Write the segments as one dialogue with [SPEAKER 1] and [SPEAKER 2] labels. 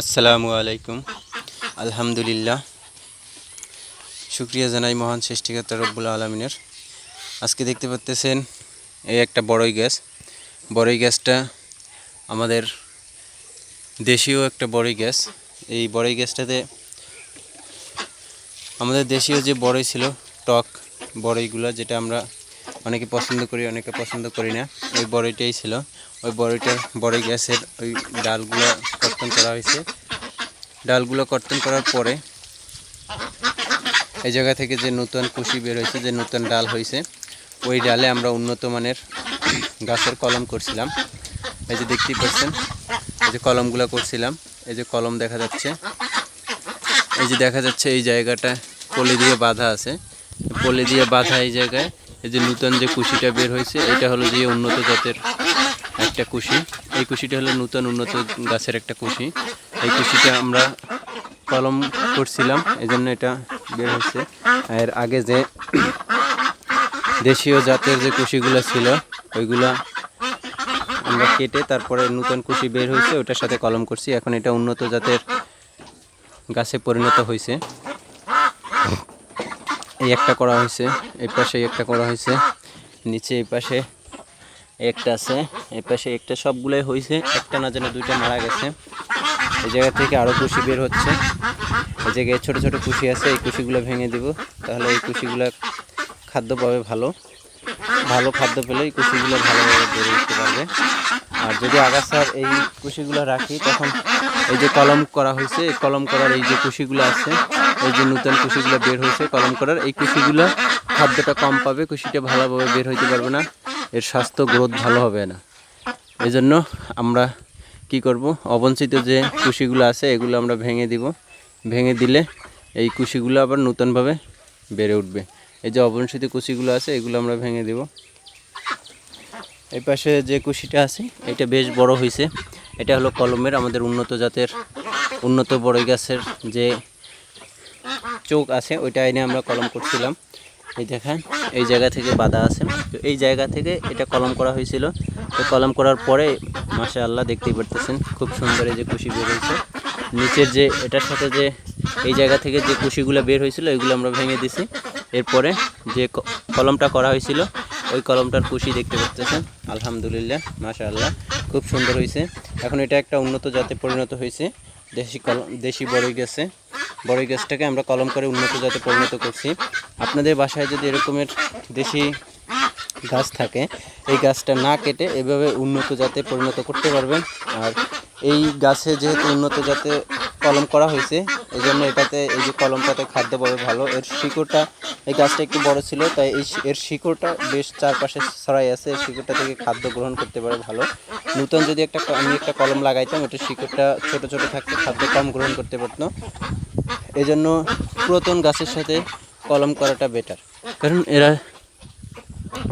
[SPEAKER 1] আসসালামু আলাইকুম। আলহামদুলিল্লাহ। শুক্রিয়া জানাই মহান সৃষ্টিকর্তা রব্বুল আলমিনের। আজকে দেখতে পাচ্তেছেন এই একটা বড়ই গ্যাস বড়ই গ্যাসটা আমাদের দেশীয় একটা বড়ই গ্যাস এই বড়ই গ্যাসটাতে আমাদের দেশীয় যে বড়ই ছিল, টক বড়ইগুলো যেটা আমরা অনেকে পছন্দ করি, অনেকে পছন্দ করি না। ওই বড়িটাই ছিল। ওই বড়ইটার বড়ই গ্যাসের ওই ডালগুলো কর্তন করা হয়েছে। ডালগুলো কর্তন করার পরে এই জায়গা থেকে যে নতুন কুশি বের হয়েছে, যে নতুন ডাল হয়েছে, ওই ডালে আমরা উন্নত মানের গাছের কলম করছিলাম। এই যে দেখতেই পাচ্ছেন, এই যে কলমগুলো করছিলাম। এই যে কলম দেখা যাচ্ছে। এই যে দেখা যাচ্ছে, এই জায়গাটা পলি দিয়ে বাঁধা আছে। পলি দিয়ে বাঁধা এই জায়গায়। এই যে নূতন যে কুশিটা বের হয়েছে, এটা হলো যে উন্নত জাতের একটা কুশি। এই কুশিটা হলো নূতন উন্নত গাছের একটা কুশি। এই কুশিটা আমরা কলম করছিলাম এই জন্য এটা বের হয়েছে। এর আগে যে দেশীয় জাতের যে কুশিগুলো ছিল, ওইগুলা আমরা কেটে তারপরে নতুন কুশি বের হয়েছে, ওটার সাথে কলম করছি। এখন এটা উন্নত জাতের গাছে পরিণত হয়েছে। এই একটা করা হয়েছে, এই পাশে একটা করা হয়েছে, নিচে এই পাশে একটা আছে, এই পাশে একটা সবগুলোই হয়েছে, একটা না যেন দুইটা মারা গেছে। এই জায়গা থেকে আরও কুশি বের হচ্ছে। এই জায়গায় ছোটো ছোটো কুশি আছে, এই কুশিগুলো ভেঙে দিব, তাহলে এই কুশিগুলো খাদ্য পাবে ভালো। ভালো খাদ্য পেলে এই কুশিগুলো ভালোভাবে বেড়ে উঠতে পারবে। আর যদি আগাছার এই কুশিগুলো রাখি, তখন এই যে কলম করা হয়েছে, এই কলম করার এই যে কুশিগুলো আছে, এই যে নতুন কুশিগুলো বের হয়েছে, কলম করার, এই কুশিগুলো খাদ্যটা কম পাবে, কুশিটা ভালোভাবে বের হইতে পারবে না, এর স্বাস্থ্য, গ্রোথ ভালো হবে না। এই জন্য আমরা কি করব, অবঞ্চিত যে কুশিগুলো আছে, এগুলো আমরা ভেঙে দিব। ভেঙে দিলে এই কুশিগুলো আবার নতুনভাবে বেড়ে উঠবে। এই যে অবঞ্চিত কুশিগুলো আছে, এগুলো আমরা ভেঙে দিব। এই পাশে যে কুশিটা আছে, এটা বেশ বড় হয়েছে। এটা হলো কলমের, আমাদের উন্নত জাতের, উন্নত বড়ই গাছের যে চোখ আছে, ওইটা এনে আমরা কলম করছিলাম। এই দেখেন, এই জায়গা থেকে বাধা আছে। তো এই জায়গা থেকে এটা কলম করা হয়েছিল। তো কলম করার পরে মাসা আল্লাহ দেখতেই পারতেছেন, খুব সুন্দর এই যে কুশি বের হয়েছে। নিচের যে, এটার সাথে যে, এই জায়গা থেকে যে কুশিগুলো বের হয়েছিল, এগুলো আমরা ভেঙে দিছি। এরপরে যে কলমটা করা হয়েছিল, ওই কলমটার কুশি দেখতে পাচ্ছেন আলহামদুলিল্লাহ মাশা আল্লাহ খুব সুন্দর হয়েছে। এখন এটা একটা উন্নত জাতে পরিণত হয়েছে। দেশি কলম, দেশি বড়ই গেছে। বড়ই গাছটাকে আমরা কলম করে উন্নত জাতে পরিণত করছি। আপনাদের বাসায় যদি এরকমের দেশি গাছ থাকে, এই গাছটা না কেটে এভাবে উন্নত জাতে পরিণত করতে পারবেন। আর এই গাছে যেহেতু উন্নত জাতে কলম করা হয়েছে। এই জন্য এটাতে এই যে কলমটাতে খাদ্য পাবে ভালো। এর শিকড়টা এই গাছটা একটু বড় ছিল, তাই এই এর শিকড়টা বেশ চারপাশে ছড়াই আছে। এই শিকড়টা থেকে খাদ্য গ্রহণ করতে পারে ভালো। নতুন যদি একটা আমি একটা কলম লাগাইতাম এটা শিকড়টা ছোট ছোট থাকতে খাদ্য কম গ্রহণ করতে পারতো। এই জন্য পুরাতন গাছের সাথে কলম করাটা বেটার কারণ এরা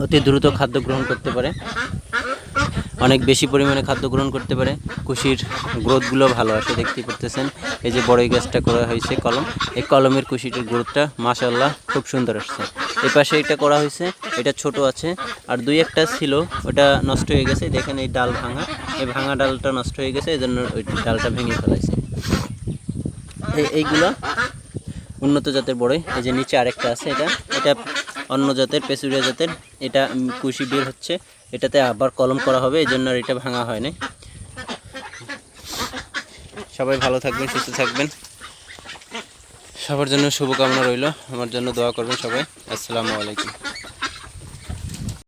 [SPEAKER 1] অতি দ্রুত খাদ্য গ্রহণ করতে পারে। অনেক বেশি পরিমাণে খাদ্য গ্রহণ করতে পারে। কুশির গ্রোথগুলো ভালো আসে, দেখতেই পারতেছেন। এই যে বড়ই গাছটা করা হয়েছে কলম, এই কলমের কুশিটির গ্রোথটা মাশাল্লাহ খুব সুন্দর আসছে। এই পাশে এটা করা হয়েছে, এটা ছোট আছে, আর দুই একটা ছিল, ওটা নষ্ট হয়ে গেছে। দেখেন এই ডাল ভাঙা, এই ভাঙা ডালটা নষ্ট হয়ে গেছে এই জন্য ওই ডালটা ভেঙে ফেলাইছে। এই- এইগুলো উন্নত জাতের বড়ই, এই যে নিচে আরেকটা আছে এটা এটা অন্য জাতের পেসুরিয়া জাতের, এটা কুশি বের হচ্ছে। এটাতে আবার কলম করা হবে এই জন্য আর এটা ভাঙা হয় নাই সবাই ভালো থাকবেন, সুস্থ থাকবেন। সবার জন্য শুভকামনা রইল। আমার জন্য দোয়া করবেন সবাই। আসসালামু আলাইকুম।